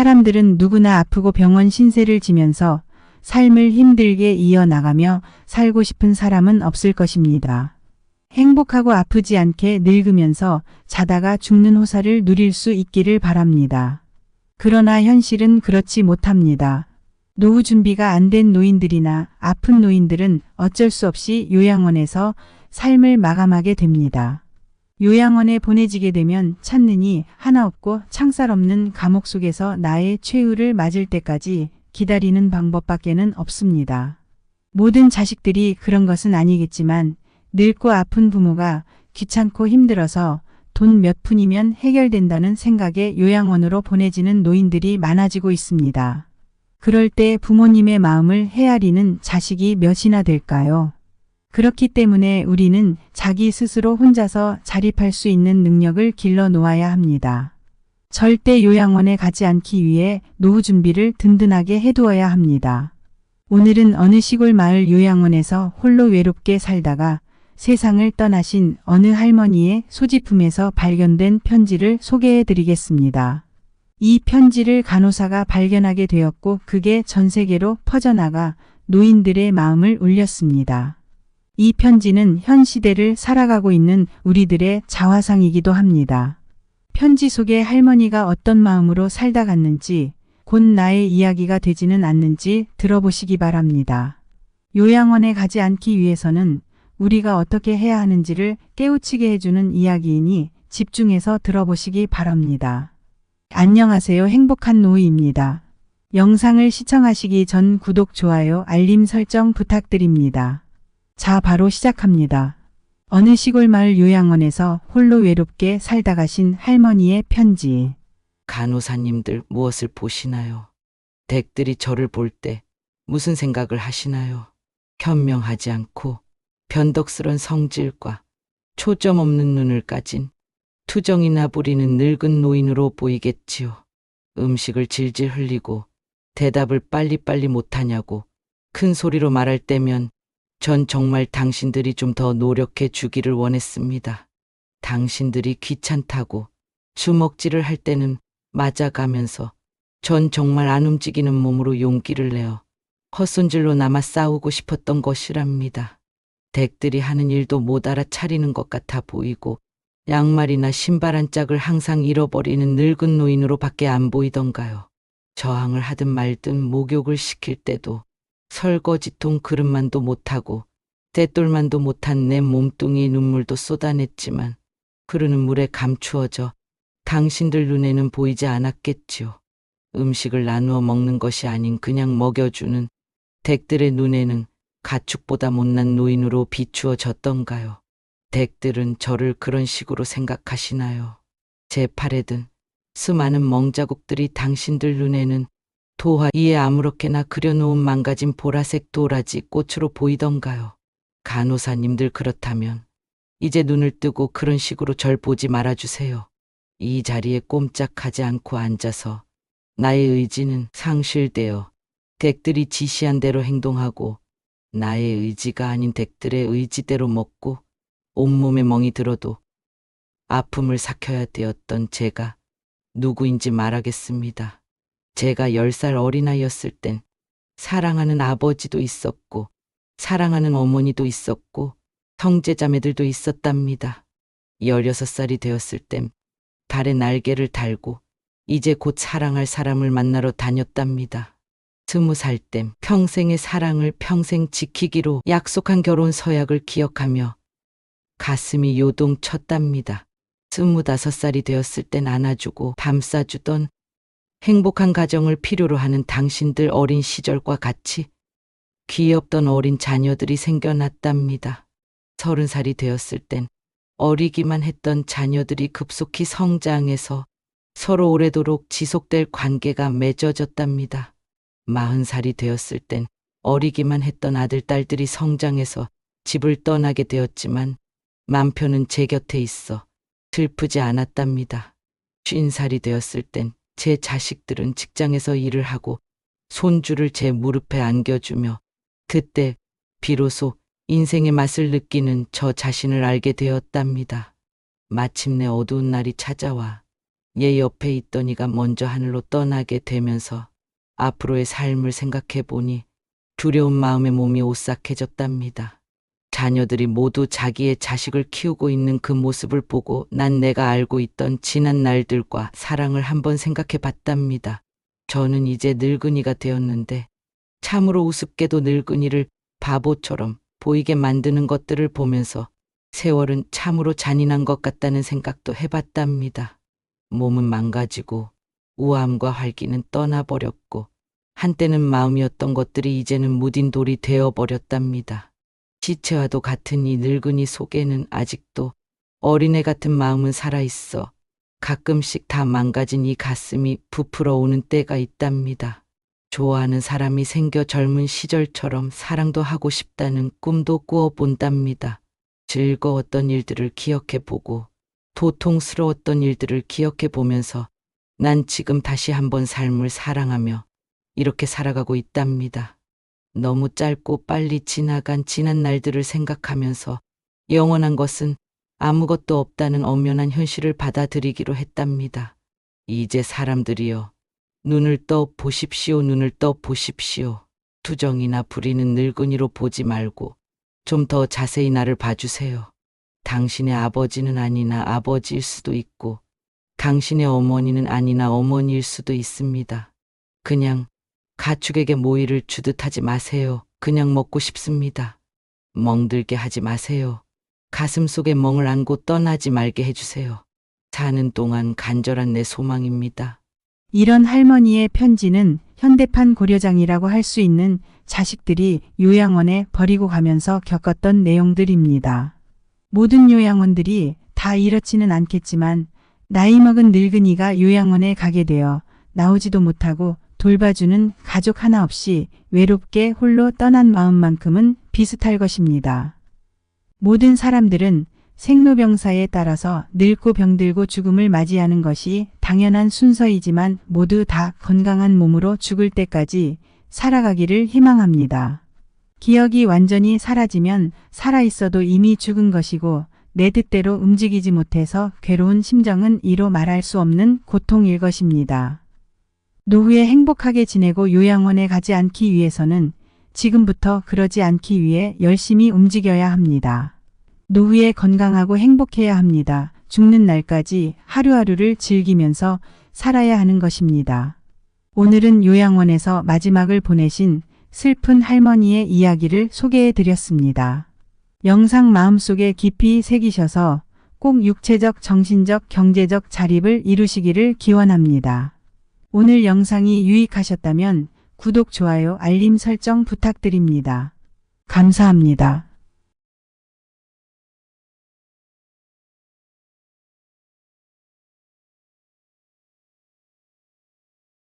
사람들은 누구나 아프고 병원 신세를 지면서 삶을 힘들게 이어나가며 살고 싶은 사람은 없을 것입니다. 행복하고 아프지 않게 늙으면서 자다가 죽는 호사를 누릴 수 있기를 바랍니다. 그러나 현실은 그렇지 못합니다. 노후 준비가 안 된 노인들이나 아픈 노인들은 어쩔 수 없이 요양원에서 삶을 마감하게 됩니다. 요양원에 보내지게 되면 찾느니 하나 없고 창살 없는 감옥 속에서 나의 최후를 맞을 때까지 기다리는 방법밖에는 없습니다. 모든 자식들이 그런 것은 아니겠지만 늙고 아픈 부모가 귀찮고 힘들어서 돈 몇 푼이면 해결된다는 생각에 요양원으로 보내지는 노인들이 많아지고 있습니다. 그럴 때 부모님의 마음을 헤아리는 자식이 몇이나 될까요? 그렇기 때문에 우리는 자기 스스로 혼자서 자립할 수 있는 능력을 길러 놓아야 합니다. 절대 요양원에 가지 않기 위해 노후 준비를 든든하게 해두어야 합니다. 오늘은 어느 시골 마을 요양원에서 홀로 외롭게 살다가 세상을 떠나신 어느 할머니의 소지품에서 발견된 편지를 소개해 드리겠습니다. 이 편지를 간호사가 발견하게 되었고 그게 전 세계로 퍼져나가 노인들의 마음을 울렸습니다. 이 편지는 현 시대를 살아가고 있는 우리들의 자화상이기도 합니다. 편지 속에 할머니가 어떤 마음으로 살다 갔는지 곧 나의 이야기가 되지는 않는지 들어보시기 바랍니다. 요양원에 가지 않기 위해서는 우리가 어떻게 해야 하는지를 깨우치게 해주는 이야기이니 집중해서 들어보시기 바랍니다. 안녕하세요. 행복한 노이입니다. 영상을 시청하시기 전 구독, 좋아요, 알림 설정 부탁드립니다. 자, 바로 시작합니다. 어느 시골 마을 요양원에서 홀로 외롭게 살다 가신 할머니의 편지. 간호사님들 무엇을 보시나요? 댁들이 저를 볼 때 무슨 생각을 하시나요? 현명하지 않고 변덕스런 성질과 초점 없는 눈을 가진 투정이나 부리는 늙은 노인으로 보이겠지요. 음식을 질질 흘리고 대답을 빨리빨리 못하냐고 큰 소리로 말할 때면 전 정말 당신들이 좀 더 노력해 주기를 원했습니다. 당신들이 귀찮다고 주먹질을 할 때는 맞아가면서 전 정말 안 움직이는 몸으로 용기를 내어 헛손질로 남아 싸우고 싶었던 것이랍니다. 댁들이 하는 일도 못 알아차리는 것 같아 보이고 양말이나 신발 한 짝을 항상 잃어버리는 늙은 노인으로 밖에 안 보이던가요. 저항을 하든 말든 목욕을 시킬 때도 설거지통 그릇만도 못하고 떼돌만도 못한 내 몸뚱이 눈물도 쏟아냈지만 흐르는 물에 감추어져 당신들 눈에는 보이지 않았겠지요. 음식을 나누어 먹는 것이 아닌 그냥 먹여주는 댁들의 눈에는 가축보다 못난 노인으로 비추어졌던가요. 댁들은 저를 그런 식으로 생각하시나요? 제 팔에 든 수많은 멍자국들이 당신들 눈에는 도화 위에 아무렇게나 그려놓은 망가진 보라색 도라지 꽃으로 보이던가요? 간호사님들 그렇다면 이제 눈을 뜨고 그런 식으로 절 보지 말아주세요. 이 자리에 꼼짝하지 않고 앉아서 나의 의지는 상실되어 댁들이 지시한 대로 행동하고 나의 의지가 아닌 댁들의 의지대로 먹고 온몸에 멍이 들어도 아픔을 삭혀야 되었던 제가 누구인지 말하겠습니다. 제가 10살 어린아이였을 땐 사랑하는 아버지도 있었고 사랑하는 어머니도 있었고 형제자매들도 있었답니다. 16살이 되었을 땐 달에 날개를 달고 이제 곧 사랑할 사람을 만나러 다녔답니다. 스무 살 땐 평생의 사랑을 평생 지키기로 약속한 결혼 서약을 기억하며 가슴이 요동쳤답니다. 스무다섯 살이 되었을 땐 안아주고 감싸주던 행복한 가정을 필요로 하는 당신들 어린 시절과 같이 귀엽던 어린 자녀들이 생겨났답니다. 서른 살이 되었을 땐 어리기만 했던 자녀들이 급속히 성장해서 서로 오래도록 지속될 관계가 맺어졌답니다. 마흔 살이 되었을 땐 어리기만 했던 아들, 딸들이 성장해서 집을 떠나게 되었지만 남편은 제 곁에 있어 슬프지 않았답니다. 쉰 살이 되었을 땐 제 자식들은 직장에서 일을 하고 손주를 제 무릎에 안겨주며 그때 비로소 인생의 맛을 느끼는 저 자신을 알게 되었답니다. 마침내 어두운 날이 찾아와 얘 옆에 있던 이가 먼저 하늘로 떠나게 되면서 앞으로의 삶을 생각해 보니 두려운 마음에 몸이 오싹해졌답니다. 자녀들이 모두 자기의 자식을 키우고 있는 그 모습을 보고 난 내가 알고 있던 지난 날들과 사랑을 한번 생각해 봤답니다. 저는 이제 늙은이가 되었는데 참으로 우습게도 늙은이를 바보처럼 보이게 만드는 것들을 보면서 세월은 참으로 잔인한 것 같다는 생각도 해봤답니다. 몸은 망가지고 우아함과 활기는 떠나버렸고 한때는 마음이었던 것들이 이제는 무딘 돌이 되어버렸답니다. 시체와도 같은 이 늙은이 속에는 아직도 어린애 같은 마음은 살아있어 가끔씩 다 망가진 이 가슴이 부풀어 오는 때가 있답니다. 좋아하는 사람이 생겨 젊은 시절처럼 사랑도 하고 싶다는 꿈도 꾸어 본답니다. 즐거웠던 일들을 기억해 보고 고통스러웠던 일들을 기억해 보면서 난 지금 다시 한번 삶을 사랑하며 이렇게 살아가고 있답니다. 너무 짧고 빨리 지나간 지난 날들을 생각하면서 영원한 것은 아무것도 없다는 엄연한 현실을 받아들이기로 했답니다. 이제 사람들이여 눈을 떠 보십시오. 눈을 떠 보십시오. 투정이나 부리는 늙은이로 보지 말고 좀 더 자세히 나를 봐주세요. 당신의 아버지는 아니나 아버지일 수도 있고 당신의 어머니는 아니나 어머니일 수도 있습니다. 그냥 가축에게 모이를 주듯 하지 마세요. 그냥 먹고 싶습니다. 멍들게 하지 마세요. 가슴 속에 멍을 안고 떠나지 말게 해주세요. 사는 동안 간절한 내 소망입니다. 이런 할머니의 편지는 현대판 고려장이라고 할 수 있는 자식들이 요양원에 버리고 가면서 겪었던 내용들입니다. 모든 요양원들이 다 이렇지는 않겠지만 나이 먹은 늙은이가 요양원에 가게 되어 나오지도 못하고 돌봐주는 가족 하나 없이 외롭게 홀로 떠난 마음만큼은 비슷할 것입니다. 모든 사람들은 생로병사에 따라서 늙고 병들고 죽음을 맞이하는 것이 당연한 순서이지만 모두 다 건강한 몸으로 죽을 때까지 살아가기를 희망합니다. 기억이 완전히 사라지면 살아있어도 이미 죽은 것이고 내 뜻대로 움직이지 못해서 괴로운 심정은 이로 말할 수 없는 고통일 것입니다. 노후에 행복하게 지내고 요양원에 가지 않기 위해서는 지금부터 그러지 않기 위해 열심히 움직여야 합니다. 노후에 건강하고 행복해야 합니다. 죽는 날까지 하루하루를 즐기면서 살아야 하는 것입니다. 오늘은 요양원에서 마지막을 보내신 슬픈 할머니의 이야기를 소개해 드렸습니다. 영상 마음속에 깊이 새기셔서 꼭 육체적, 정신적, 경제적 자립을 이루시기를 기원합니다. 오늘 영상이 유익하셨다면 구독, 좋아요, 알림 설정 부탁드립니다. 감사합니다.